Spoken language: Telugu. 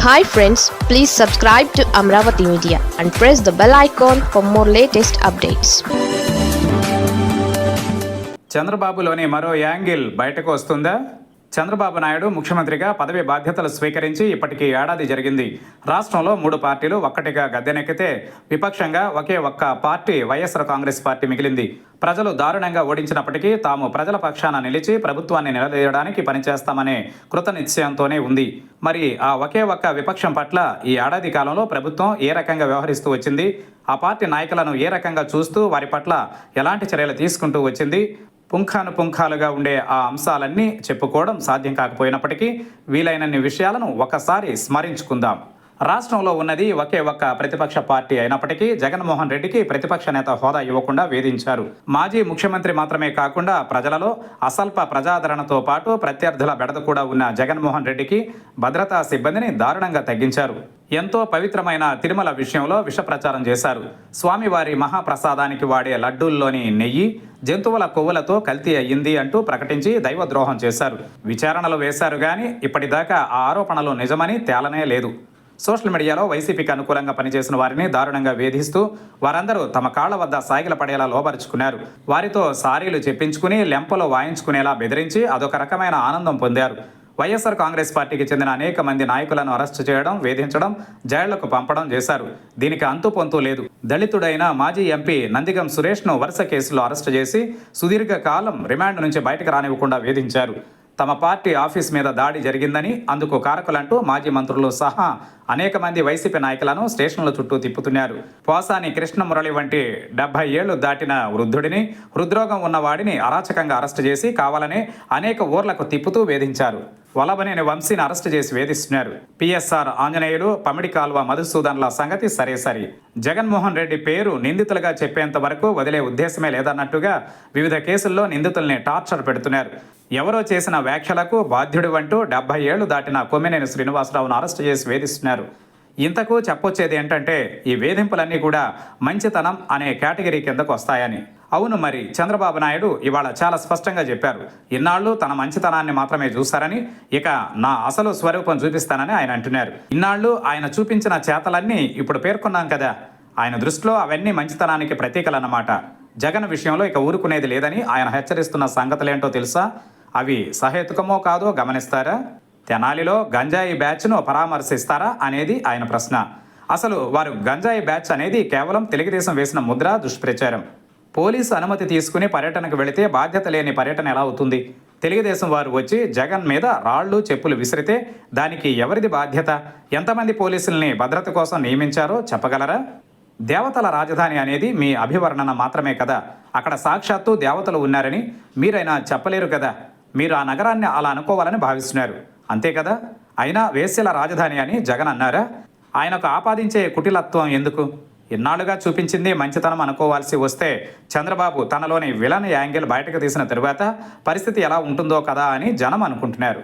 Hi friends please subscribe to Amaravati media and press the bell icon for more latest updates చంద్రబాబులోని మరో యాంగిల్ బయటకు వస్తుందా? చంద్రబాబు నాయుడు ముఖ్యమంత్రిగా పదవి బాధ్యతలు స్వీకరించి ఇప్పటికీ ఏడాది జరిగింది. రాష్ట్రంలో మూడు పార్టీలు ఒక్కటిగా గద్దెనెక్కితే విపక్షంగా ఒకే ఒక్క పార్టీ వైఎస్ఆర్ కాంగ్రెస్ పార్టీ మిగిలింది. ప్రజలు దారుణంగా ఓడించినప్పటికీ తాము ప్రజల పక్షాన నిలిచి ప్రభుత్వాన్ని నిలదీయడానికి పనిచేస్తామనే కృతనిశ్చయంతోనే ఉంది. మరి ఆ ఒకే ఒక్క విపక్షం పట్ల ఈ ఏడాది కాలంలో ప్రభుత్వం ఏ రకంగా వ్యవహరిస్తూ వచ్చింది? ఆ పార్టీ నాయకులను ఏ రకంగా చూస్తూ వారి పట్ల ఎలాంటి చర్యలు తీసుకుంటూ వచ్చింది? పుంఖాను పుంఖాలుగా ఉండే ఆ అంశాలన్నీ చెప్పుకోవడం సాధ్యం కాకపోయినప్పటికీ వీలైనన్ని విషయాలను ఒకసారి స్మరించుకుందాం. రాష్ట్రంలో ఉన్నది ఒకే ఒక్క ప్రతిపక్ష పార్టీ అయినప్పటికీ జగన్మోహన్ రెడ్డికి ప్రతిపక్ష నేత హోదా ఇవ్వకుండా వేధించారు. మాజీ ముఖ్యమంత్రి మాత్రమే కాకుండా ప్రజలలో అసల్ప ప్రజాదరణతో పాటు ప్రత్యర్థుల బెడద కూడా ఉన్న జగన్మోహన్ రెడ్డికి భద్రతా సిబ్బందిని దారుణంగా తగ్గించారు. ఎంతో పవిత్రమైన తిరుమల విషయంలో విష ప్రచారం చేశారు. స్వామివారి మహాప్రసాదానికి వాడే లడ్డూల్లోని నెయ్యి జంతువుల కొవ్వులతో కల్తీ అయ్యింది అంటూ ప్రకటించి దైవద్రోహం చేశారు. విచారణలు వేశారు కానీ ఇప్పటిదాకా ఆ ఆరోపణలు నిజమని తేలనే లేదు. సోషల్ మీడియాలో వైసీపీకి అనుకూలంగా పనిచేసిన వారిని దారుణంగా వేధిస్తూ వారందరూ తమ కాళ్ళ వద్ద సాగిల పడేలా లోపరుచుకున్నారు వారితో సారీలు చెప్పించుకుని లెంపలో వాయించుకునేలా బెదిరించి అదొక రకమైన ఆనందం పొందారు. వైఎస్ఆర్ కాంగ్రెస్ పార్టీకి చెందిన అనేక మంది నాయకులను అరెస్టు చేయడం వేధించడం జైళ్ళకు పంపడం చేశారు. దీనికి అంతు పొంతు లేదు. దళితుడైన మాజీ ఎంపీ నందిగం సురేష్ను వరుస కేసులో అరెస్టు చేసి సుదీర్ఘ కాలం రిమాండ్ నుంచి బయటకు రానివ్వకుండా వేధించారు. తమ పార్టీ ఆఫీస్ మీద దాడి జరిగిందని అందుకు కారకులంటూ మాజీ మంత్రులు సహా అనేక మంది వైసీపీ నాయకులను స్టేషన్ల చుట్టూ తిప్పుతున్నారు. పోసాని కృష్ణమురళి వంటి డెబ్బై ఏళ్ళు దాటిన వృద్ధుడిని హృద్రోగం ఉన్నవాడిని అరాచకంగా అరెస్టు చేసి కావాలని అనేక ఊర్లకు తిప్పుతూ వేధించారు. వలబనేని వంశీని అరెస్టు చేసి వేధిస్తున్నారు. పిఎస్ఆర్ ఆంజనేయులు పమిడి కాల్వ మధుసూదన్ల సంగతి సరే సరి జగన్మోహన్ రెడ్డి పేరు నిందితులుగా చెప్పేంత వరకు వదిలే ఉద్దేశమే లేదన్నట్టుగా వివిధ కేసుల్లో నిందితుల్ని టార్చర్ పెడుతున్నారు. ఎవరో చేసిన వ్యాఖ్యలకు బాధ్యుడు అంటూ డెబ్బై ఏళ్ళు దాటిన కొమ్మినేని శ్రీనివాసరావును అరెస్టు చేసి వేధిస్తున్నారు. ఇంతకు చెప్పొచ్చేది ఏంటంటే ఈ వేధింపులన్నీ కూడా మంచితనం అనే కేటగిరీ కిందకు వస్తాయని. అవును మరి చంద్రబాబు నాయుడు ఇవాళ చాలా స్పష్టంగా చెప్పారు. ఇన్నాళ్ళు తన మంచితనాన్ని మాత్రమే చూస్తారని ఇక నా అసలు స్వరూపం చూపిస్తానని ఆయన అంటున్నారు. ఇన్నాళ్ళు ఆయన చూపించిన చేతలన్నీ ఇప్పుడు పేర్కొన్నాం కదా. ఆయన దృష్టిలో అవన్నీ మంచితనానికి ప్రతీకలన్నమాట జగన్ విషయంలో ఇక ఊరుకునేది లేదని ఆయన హెచ్చరిస్తున్న సంగతులేంటో తెలుసా? అవి సహేతుకమో కాదో గమనిస్తారా? తెనాలిలో గంజాయి బ్యాచ్ను పరామర్శిస్తారా అనేది ఆయన ప్రశ్న. అసలు వారు గంజాయి బ్యాచ్ అనేది కేవలం తెలుగుదేశం వేసిన ముద్ర దుష్ప్రచారం. పోలీసు అనుమతి తీసుకుని పర్యటనకు వెళితే బాధ్యత లేని పర్యటన ఎలా అవుతుంది? తెలుగుదేశం వారు వచ్చి జగన్ మీద రాళ్ళు చెప్పులు విసిరితే దానికి ఎవరిది బాధ్యత? ఎంతమంది పోలీసుల్ని భద్రత కోసం నియమించారో చెప్పగలరా? దేవతల రాజధాని అనేది మీ అభివర్ణన మాత్రమే కదా. అక్కడ సాక్షాత్తు దేవతలు ఉన్నారని మీరైనా చెప్పలేరు కదా. మీరు ఆ నగరాన్ని అలా అనుకోవాలని భావిస్తున్నారు. అంతే కదా? అయినా వేశ్యల రాజధాని అని జగన్ అన్నారా? ఆయనకు ఆపాదించే కుటిలత్వం ఎందుకు? ఇన్నాళ్ళుగా చూపించింది మంచితనం అనుకోవాల్సి వస్తే చంద్రబాబు తనలోని విలన్ యాంగిల్ బయటకు తీసిన తరువాత పరిస్థితి ఎలా ఉంటుందో కదా అని జనం అనుకుంటున్నారు.